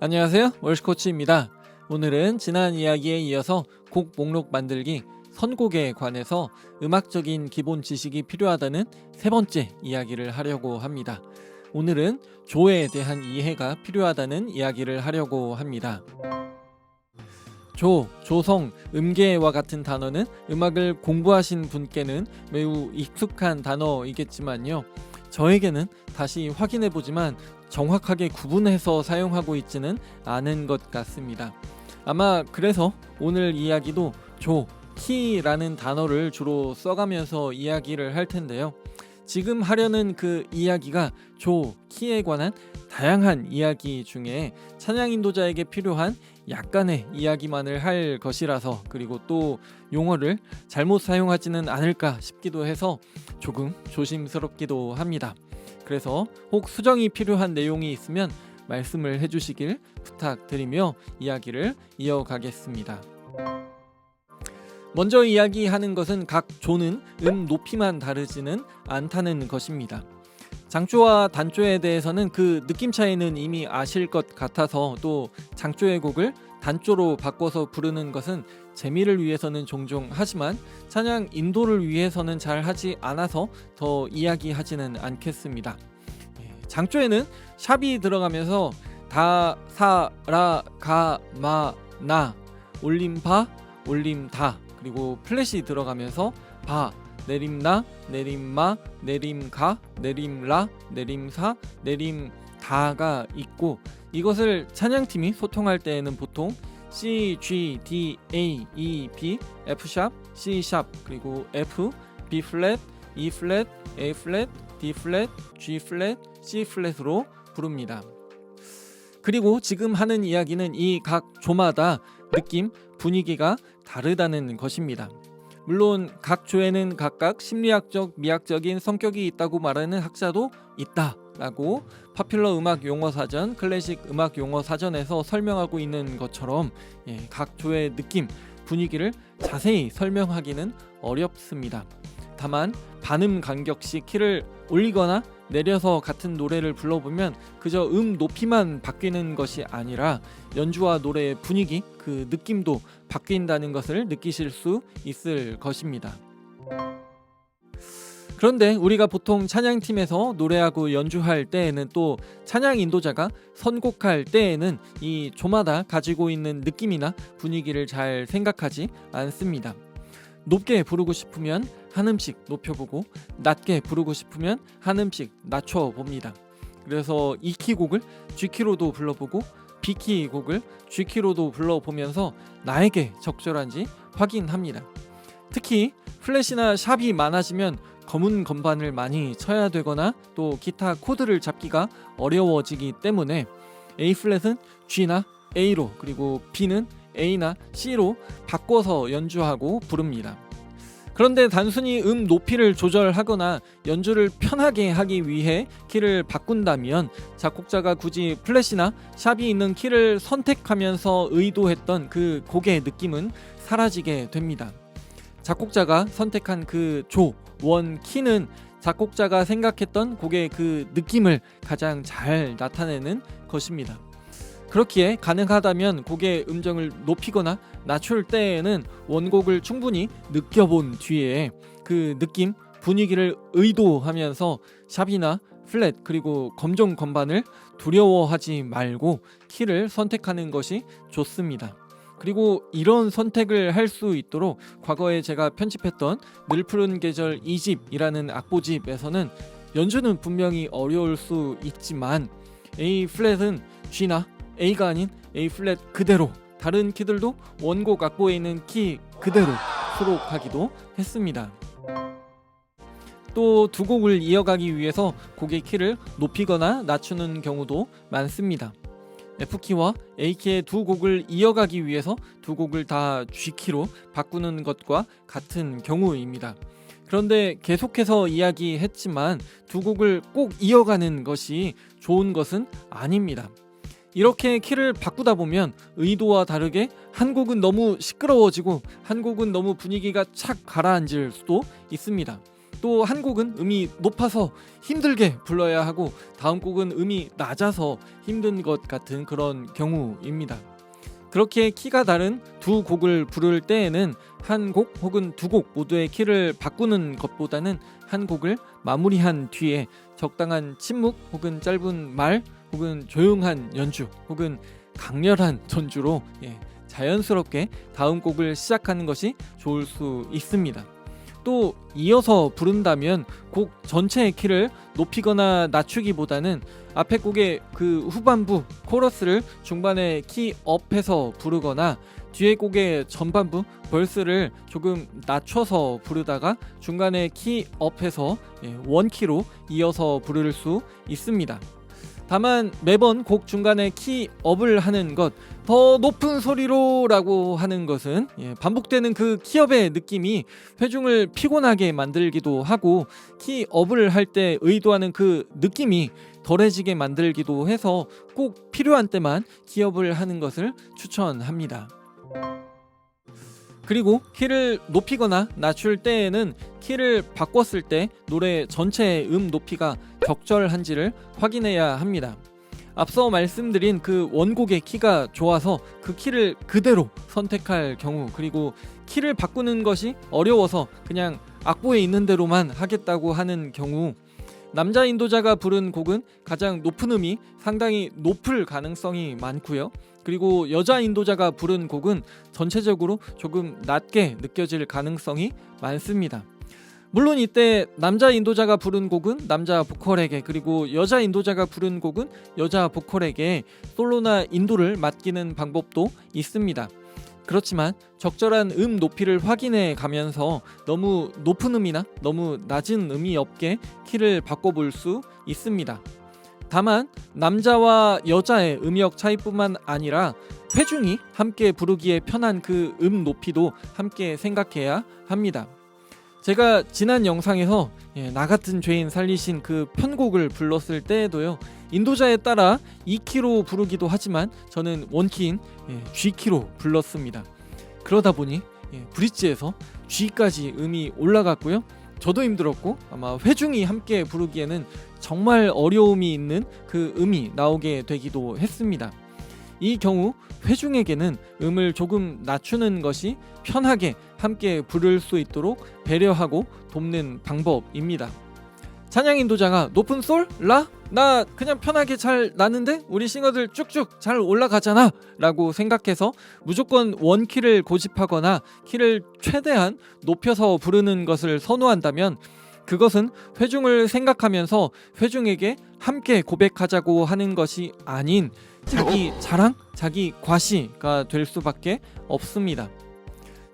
안녕하세요. 월시코치입니다. 오늘은 지난 이야기에 이어서 곡 목록 만들기 선곡에 관해서 음악적인 기본 지식이 필요하다는 세 번째 이야기를 하려고 합니다. 오늘은 조에 대한 이해가 필요하다는 이야기를 하려고 합니다. 조, 조성, 음계와 같은 단어는 음악을 공부하신 분께는 매우 익숙한 단어이겠지만요. 저에게는 다시 확인해 보지만 정확하게 구분해서 사용하고 있지는 않은 것 같습니다. 아마 그래서 오늘 이야기도 조, 키라는 단어를 주로 써가면서 이야기를 할 텐데요. 지금 하려는 그 이야기가 조, 키에 관한 다양한 이야기 중에 찬양 인도자에게 필요한 약간의 이야기만을 할 것이라서 그리고 또 용어를 잘못 사용하지는 않을까 싶기도 해서 조금 조심스럽기도 합니다. 그래서 혹 수정이 필요한 내용이 있으면 말씀을 해주시길 부탁드리며 이야기를 이어가겠습니다. 먼저 이야기하는 것은 각 조는 음 높이만 다르지는 않다는 것입니다. 장조와 단조에 대해서는 그 느낌 차이는 이미 아실 것 같아서 또 장조의 곡을 단조로 바꿔서 부르는 것은 재미를 위해서는 종종 하지만 찬양 인도를 위해서는 잘 하지 않아서 더 이야기하지는 않겠습니다. 예, 장조에는 샵이 들어가면서 다, 사, 라, 가, 마, 나, 올림파, 올림 다 그리고 플랫이 들어가면서 바, 내림 나, 내림 마, 내림 가, 내림 라, 내림 사, 내림 다가 있고 이것을 찬양팀이 소통할 때에는 보통 C, G, D, A, E, B, F 샵, C 샵 그리고 F, B 플랫, E 플랫, A 플랫, D 플랫, G 플랫, C 플랫으로 부릅니다. 그리고 지금 하는 이야기는 이 각 조마다 느낌, 분위기가 다르다는 것입니다. 물론 각 조에는 각각 심리학적, 미학적인 성격이 있다고 말하는 학자도 있다 라고 파퓰러 음악 용어 사전, 클래식 음악 용어 사전에서 설명하고 있는 것처럼 예, 각 조의 느낌, 분위기를 자세히 설명하기는 어렵습니다. 다만 반음 간격시 키를 올리거나 내려서 같은 노래를 불러보면 그저 음 높이만 바뀌는 것이 아니라 연주와 노래의 분위기, 그 느낌도 바뀐다는 것을 느끼실 수 있을 것입니다. 그런데 우리가 보통 찬양팀에서 노래하고 연주할 때에는 또 찬양 인도자가 선곡할 때에는 이 조마다 가지고 있는 느낌이나 분위기를 잘 생각하지 않습니다. 높게 부르고 싶으면 한 음씩 높여보고 낮게 부르고 싶으면 한 음씩 낮춰봅니다. 그래서 이키 곡을 G 키로도 불러보고 B 키 곡을 G 키로도 불러보면서 나에게 적절한지 확인합니다. 특히 플랫이나 샵이 많아지면 검은 건반을 많이 쳐야 되거나 또 기타 코드를 잡기가 어려워지기 때문에 A 플랫은 G나 A로 그리고 B는 A나 C로 바꿔서 연주하고 부릅니다. 그런데 단순히 음 높이를 조절하거나 연주를 편하게 하기 위해 키를 바꾼다면 작곡자가 굳이 플랫이나 샵이 있는 키를 선택하면서 의도했던 그 곡의 느낌은 사라지게 됩니다. 작곡자가 선택한 그 조, 원, 키는 작곡자가 생각했던 곡의 그 느낌을 가장 잘 나타내는 것입니다. 그렇기에 가능하다면 곡의 음정을 높이거나 낮출 때에는 원곡을 충분히 느껴본 뒤에 그 느낌, 분위기를 의도하면서 샵이나 플랫 그리고 검정 건반을 두려워하지 말고 키를 선택하는 것이 좋습니다. 그리고 이런 선택을 할 수 있도록 과거에 제가 편집했던 늘 푸른 계절 2집이라는 악보집에서는 연주는 분명히 어려울 수 있지만 A 플랫은 G나 A가 아닌 A 플랫 그대로 다른 키들도 원곡 악보에 있는 키 그대로 수록하기도 했습니다. 또 두 곡을 이어가기 위해서 곡의 키를 높이거나 낮추는 경우도 많습니다. F키와 A키의 두 곡을 이어가기 위해서 두 곡을 다 G키로 바꾸는 것과 같은 경우입니다. 그런데 계속해서 이야기했지만 두 곡을 꼭 이어가는 것이 좋은 것은 아닙니다. 이렇게 키를 바꾸다 보면 의도와 다르게 한 곡은 너무 시끄러워지고 한 곡은 너무 분위기가 착 가라앉을 수도 있습니다. 또 한 곡은 음이 높아서 힘들게 불러야 하고 다음 곡은 음이 낮아서 힘든 것 같은 그런 경우입니다. 그렇게 키가 다른 두 곡을 부를 때에는 한 곡 혹은 두 곡 모두의 키를 바꾸는 것보다는 한 곡을 마무리한 뒤에 적당한 침묵 혹은 짧은 말 혹은 조용한 연주 혹은 강렬한 전주로 예, 자연스럽게 다음 곡을 시작하는 것이 좋을 수 있습니다. 또 이어서 부른다면 곡 전체의 키를 높이거나 낮추기보다는 앞에 곡의 그 후반부 코러스를 중반에 키 업해서 부르거나 뒤에 곡의 전반부 벌스를 조금 낮춰서 부르다가 중간에 키 업해서 예, 원키로 이어서 부를 수 있습니다. 다만 매번 곡 중간에 키 업을 하는 것 더 높은 소리로라고 하는 것은 예, 반복되는 그 키업의 느낌이 회중을 피곤하게 만들기도 하고 키 업을 할 때 의도하는 그 느낌이 덜해지게 만들기도 해서 꼭 필요한 때만 키업을 하는 것을 추천합니다. 그리고 키를 높이거나 낮출 때에는 키를 바꿨을 때 노래 전체의 음 높이가 적절한지를 확인해야 합니다. 앞서 말씀드린 그 원곡의 키가 좋아서 그 키를 그대로 선택할 경우 그리고 키를 바꾸는 것이 어려워서 그냥 악보에 있는 대로만 하겠다고 하는 경우 남자 인도자가 부른 곡은 가장 높은 음이 상당히 높을 가능성이 많고요. 그리고 여자 인도자가 부른 곡은 전체적으로 조금 낮게 느껴질 가능성이 많습니다. 물론 이때 남자 인도자가 부른 곡은 남자 보컬에게 그리고 여자 인도자가 부른 곡은 여자 보컬에게 솔로나 인도를 맡기는 방법도 있습니다. 그렇지만 적절한 음 높이를 확인해 가면서 너무 높은 음이나 너무 낮은 음이 없게 키를 바꿔볼 수 있습니다. 다만 남자와 여자의 음역 차이뿐만 아니라 회중이 함께 부르기에 편한 그 음 높이도 함께 생각해야 합니다. 제가 지난 영상에서 예, 나 같은 죄인 살리신 그 편곡을 불렀을 때에도요 인도자에 따라 2키로 부르기도 하지만 저는 원키인 예, G키로 불렀습니다. 그러다 보니 예, 브릿지에서 G까지 음이 올라갔고요. 저도 힘들었고 아마 회중이 함께 부르기에는 정말 어려움이 있는 그 음이 나오게 되기도 했습니다. 이 경우 회중에게는 음을 조금 낮추는 것이 편하게 함께 부를 수 있도록 배려하고 돕는 방법입니다. 찬양 인도자가 높은 솔? 라? 나 그냥 편하게 잘 나는데 우리 싱어들 쭉쭉 잘 올라가잖아 라고 생각해서 무조건 원키를 고집하거나 키를 최대한 높여서 부르는 것을 선호한다면 그것은 회중을 생각하면서 회중에게 함께 고백하자고 하는 것이 아닌 자기 자랑, 자기 과시가 될 수밖에 없습니다.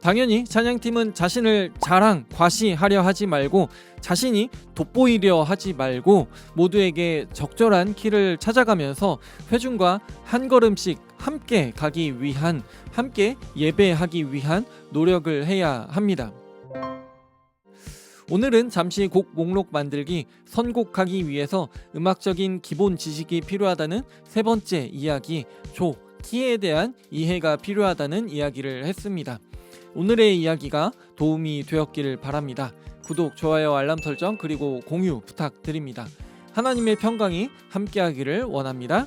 당연히 찬양팀은 자신을 자랑, 과시하려 하지 말고 자신이 돋보이려 하지 말고 모두에게 적절한 키를 찾아가면서 회중과 한 걸음씩 함께 가기 위한 함께 예배하기 위한 노력을 해야 합니다. 오늘은 잠시 곡 목록 만들기 선곡하기 위해서 음악적인 기본 지식이 필요하다는 세 번째 이야기 조 키에 대한 이해가 필요하다는 이야기를 했습니다. 오늘의 이야기가 도움이 되었기를 바랍니다. 구독, 좋아요, 알람 설정 그리고 공유 부탁드립니다. 하나님의 평강이 함께하기를 원합니다.